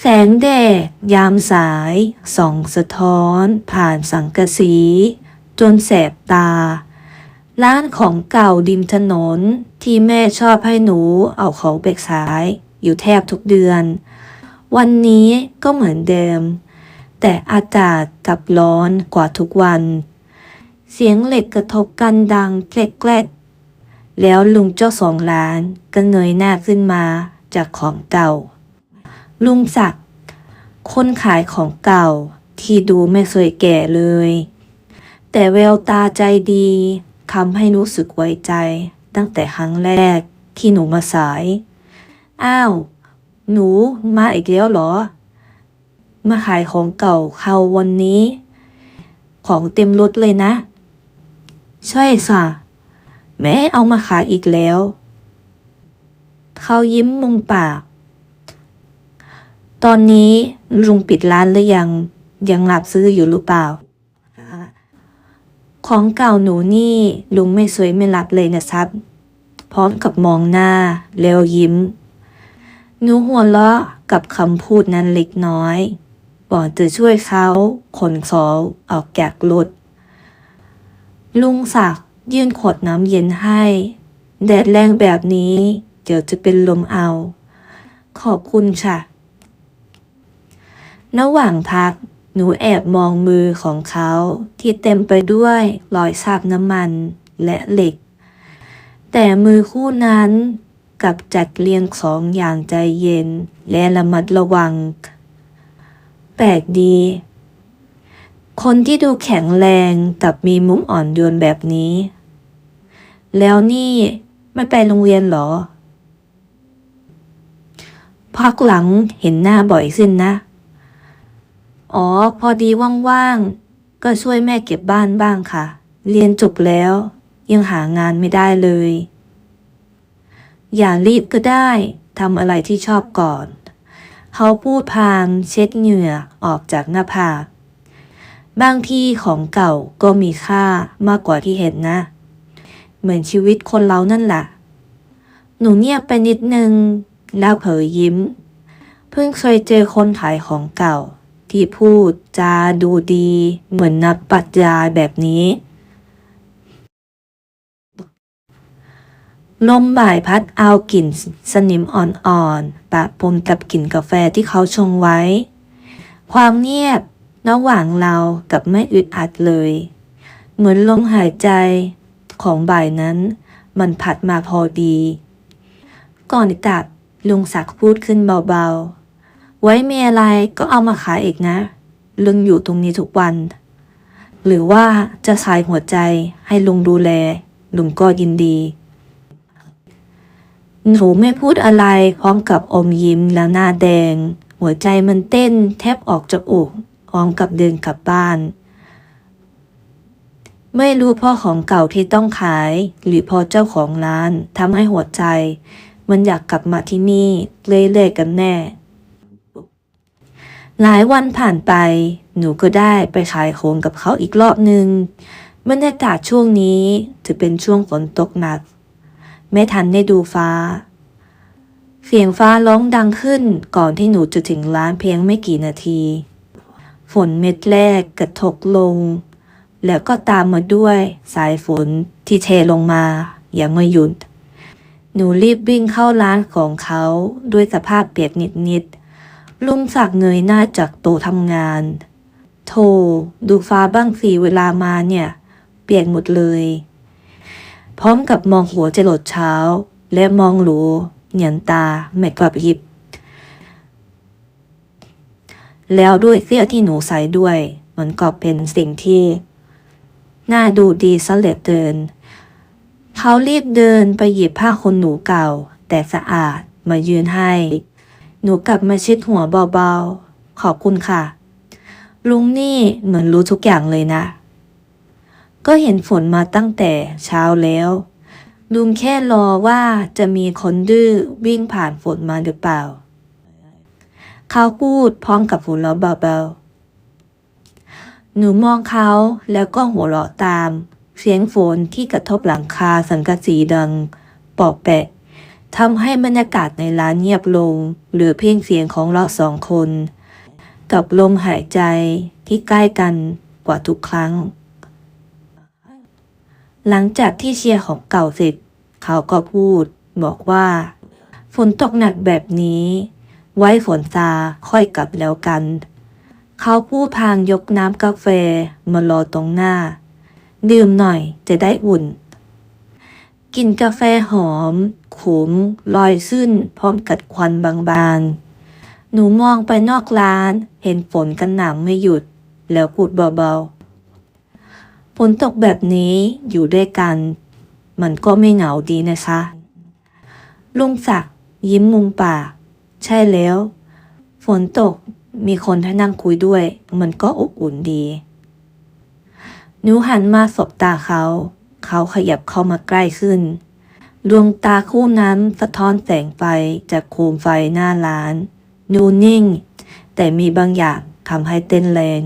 แสงแดดยามสายส่องสะท้อน ผ่านสังกะสี จนแสบตา ร้านของเก่าริมถนนที่แม่ชอบให้หนูเอาเของไปขาย อยู่แทบทุกเดือน วันนี้ก็เหมือนเดิม แต่อากาศกลับร้อนกว่าทุกวัน เสียงเหล็กกระทบกันดังแกลกๆแล้วลุงเจ้าสองร้านก็เงยหน้าขึ้นมาจากของเก่า ลุงศักด์คนขายของเก่าที่ดูไม่เคยแก่เลย แต่แววตาใจดีทำให้รู้สึกไว้ใจ ตั้งแต่ครั้งแรกที่หนูมาสาย อ้าว หนูมาอีกแล้วเหรอ มาขายของเก่าเขาวันนี้ ของเต็มรถเลยนะ ใช่ค่ะแม่เอามาขายอีกแล้ว เขายิ้มมุมปาก ตอนนี้ลุงปิดร้านหรือยังยังรับซื้ออยู่หรือเปล่า ของเก่าหนูนี่ลุงไม่สวยไม่รับเลยนะครับ พร้อมกับมองหน้า แล้วยิ้ม หนูหัวเราะกับคำพูดนั้นเล็กน้อยก่อนจะช่วยเขาขนของออกจากรถลุงศักดิ์ยื่นขวดน้ำเย็นให้ แดดแรงแบบนี้ เดี๋ยวจะเป็นลมเอา ขอบคุณค่ะ ระหว่างพัก หนูแอบมองมือของเขา ที่เต็มไปด้วยรอยคราบน้ำมันและเหล็ก แต่มือคู่นั้นกลับจัดเรียงของอย่างใจเย็น และระมัดระวัง แปลกดี คนที่ดูแข็งแรงกับมีมุมอ่อนโยนแบบนี้ แล้วนี่ไม่ไปโรงเรียนหรอพักหลังเห็นหน้าบ่อยขึ้นนะ อ๋อ พอดีว่างๆ ก็ช่วยแม่เก็บบ้านบ้างค่ะ เรียนจบแล้ว ยังหางานไม่ได้เลย อย่ารีบก็ได้ทำอะไรที่ชอบก่อน เขาพูดพางเช็ดเหงื่อออกจากหน้าผากบางที่ของเก่าก็มีค่ามากกว่าที่เห็นนะ เหมือนชีวิตคนเรานั่นแหละ หนูเงียบไปนิดนึง แล้วเผยยิ้ม เพิ่งเคยเจอคนขายของเก่า ที่พูดจาดูดี เหมือนนักปรัชญาแบบนี้ ลมบ่ายพัดเอากลิ่นสนิมอ่อนๆปะปนกับกลิ่นกาแฟที่เขาชงไว้ ความเงียบระหว่างเรากับไม่อึดอัดเลย เหมือนลมหายใจของบ่ายนั้น มันผัดมาพอดี ก่อนกลับลุงศักดิ์พูดขึ้นเบาๆ ไว้มีอะไรก็เอามาขายอีกนะ ลุงอยู่ตรงนี้ทุกวัน หรือว่าจะขายหัวใจให้ลุงดูแล ลุงก็ยินดี หนูไม่พูดอะไรพร้อมกับอมยิ้มแล้วหน้าแดง หัวใจมันเต้นแทบออกจากอกพร้อมกับเดินกลับบ้าน ไม่รู้เพ่อของเก่าที่ต้องขาย หรือเพอเจ้าของร้านทำให้หัวใจ มันอยากกลับมาที่นี่เรื่อยๆกันแน่ หลายวันผ่านไป หนูก็ได้ไปขายของกับเขาอีกรอบหนึ่งบรรยากาศช่วงนี้ถือเป็นช่วงฝนตกหนัก ไม่ทันได้ดูฟ้า เสียงฟ้าร้องดังขึ้นก่อนที่หนูจะถึงร้านเพียงไม่กี่นาที ฝนเม็ดแรกกระทบลง แล้วก็ตามมาด้วยสายฝนที่เทลงมา อย่างไม่หยุด หนูรีบวิ่งเข้าร้านของเขาด้วยสภาพเปียกนิดๆ ลุงศักดิ์เงยหน้าจากโต๊ะทำงาน โธ่ดูฟ้าบ้างสิเวลามาเนี่ย เปียกหมดเลย พร้อมกับมองหัวจรดเช้า และมองหลูเหนียนตาไม่กลับพริบ แล้วด้วยเสื้อที่หนูใส่ด้วยมันก็เป็นสิ่งที่ น่าดูดีซะเหลือเกินเขารีบเดินไปหยิบผ้าขนหนูเก่า แต่สะอาดมายืนให้ หนูกลับมาชิดหัวเบาๆ ขอบคุณค่ะ ลุงนี่เหมือนรู้ทุกอย่างเลยนะ ก็เห็นฝนมาตั้งแต่เช้าแล้ว ลุงแค่รอว่าจะมีคนดื้อวิ่งผ่านฝนมาหรือเปล่า เขาพูดพร้อมกับหัวเราะเบาๆ หนูมองเขาแล้วก็หัวเราะตาม เสียงฝนที่กระทบหลังคาสังกะสีดังปอกแปะ ทำให้บรรยากาศในร้านเงียบลงเหลือเพียงเสียงของเราสองคน กับลมหายใจที่ใกล้กันกว่าทุกครั้ง หลังจากที่เชียร์ของเก่าเสร็จ เขาก็พูด บอกว่า ฝนตกหนักแบบนี้ ไว้ฝนซาค่อยกลับแล้วกัน เขาพูดพางยกน้ำกาแฟมารอตรงหน้า ดื่มหน่อยจะได้อุ่น กลินกาแฟหอม ขมลอยขึ้นพร้อมกับควันบางๆ หนูมองไปนอกร้าน เห็นฝนกันหนำไม่หยุด แล้วพูดเบาๆฝนตกแบบนี้อยู่ด้วยกัน มันก็ไม่เหงาดีนะคะลุงศักดิ์ยิ้มมุมปาก ใช่แล้ว ฝนตกมีคนให้นั่งคุยด้วย มันก็อบอุ่นดี หนูหันมาสบตาเขา เขาขยับเข้ามาใกล้ขึ้น ดวงตาคู่นั้นสะท้อนแสงไฟจากโคมไฟหน้าร้านหนูนิ่ง แต่มีบางอย่างทำให้เต้นแรง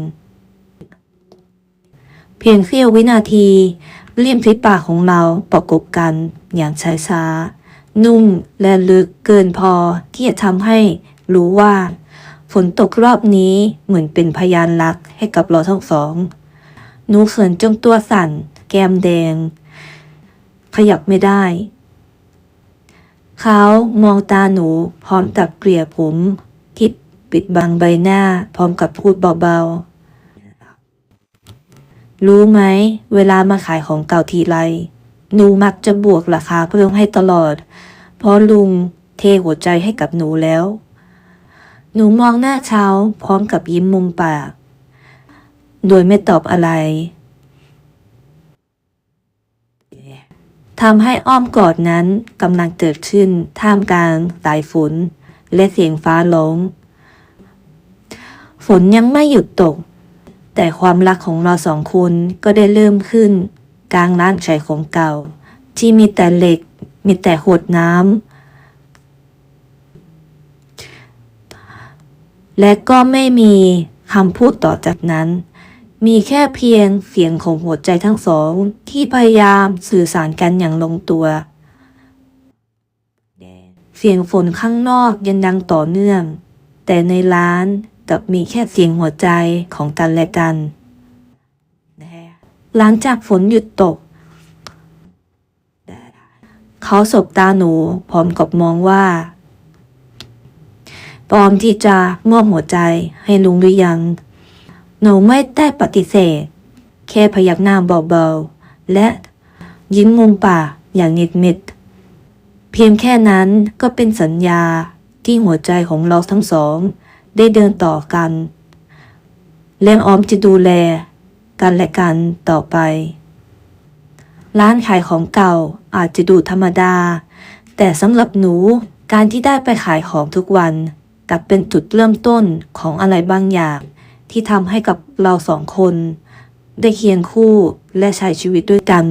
เพียงเสี้ยววินาทีริมฝีปากของเราประกบกันอย่างช้าๆนุ่มและลึกเกินพอที่จะทำให้รู้ว่าฝนตกรอบนี้เหมือนเป็นพยานรักให้กับเราทั้งสองหนูเขินจนตัวสั่น แก้มแดง ขยับไม่ได้ เขามองตาหนูพร้อมกับเกลี่ยผมที่ปิดบังใบหน้าพร้อมกับพูดเบาๆ รู้ไหม เวลามาขายของเก่าทีไร หนูมักจะบวกราคาเพิ่มให้ตลอด เพราะลุงเทหัวใจให้กับหนูแล้ว หนูมองหน้าเช้าพร้อมกับยิ้มมุมปาก โดยไม่ตอบอะไร ทำให้อ้อมกอดนั้นกำลังเกิดขึ้นท่ามกลางสายฝนและเสียงฟ้าร้องฝนยังไม่หยุดตก แต่ความรักของเราสองคนก็ได้เริ่มขึ้น กลางร้านขายของเก่า ที่มีแต่เหล็ก มีแต่ขวดน้ำและก็ไม่มีคำพูดต่อจากนั้น มีแค่เพียงเสียงของหัวใจทั้งสองที่พยายามสื่อสารกันอย่างลงตัว เสียงฝนข้างนอกยังดังต่อเนื่อง แต่ในร้านกลับมีแค่เสียงหัวใจของกันและกัน หลังจากฝนหยุดตก เขาสบตาหนูพร้อมกับมองว่าพร้อมที่จะมอบหัวใจให้ลุงหรือยัง หนูไม่ได้ปฏิเสธ แค่พยักหน้าเบาๆ และยิ้มมุมปากอย่างนิดมิด เพียงแค่นั้นก็เป็นสัญญาที่หัวใจของเราทั้งสอง ได้เดินต่อกันและออมจะดูแล กันและกันต่อไป ร้านขายของเก่าอาจจะดูธรรมดา แต่สำหรับหนูการที่ได้ไปขายของทุกวันกลับเป็นจุดเริ่มต้นของอะไรบางอย่าง ที่ทำให้กับเราสองคน ได้เคียงคู่และใช้ชีวิตด้วยกัน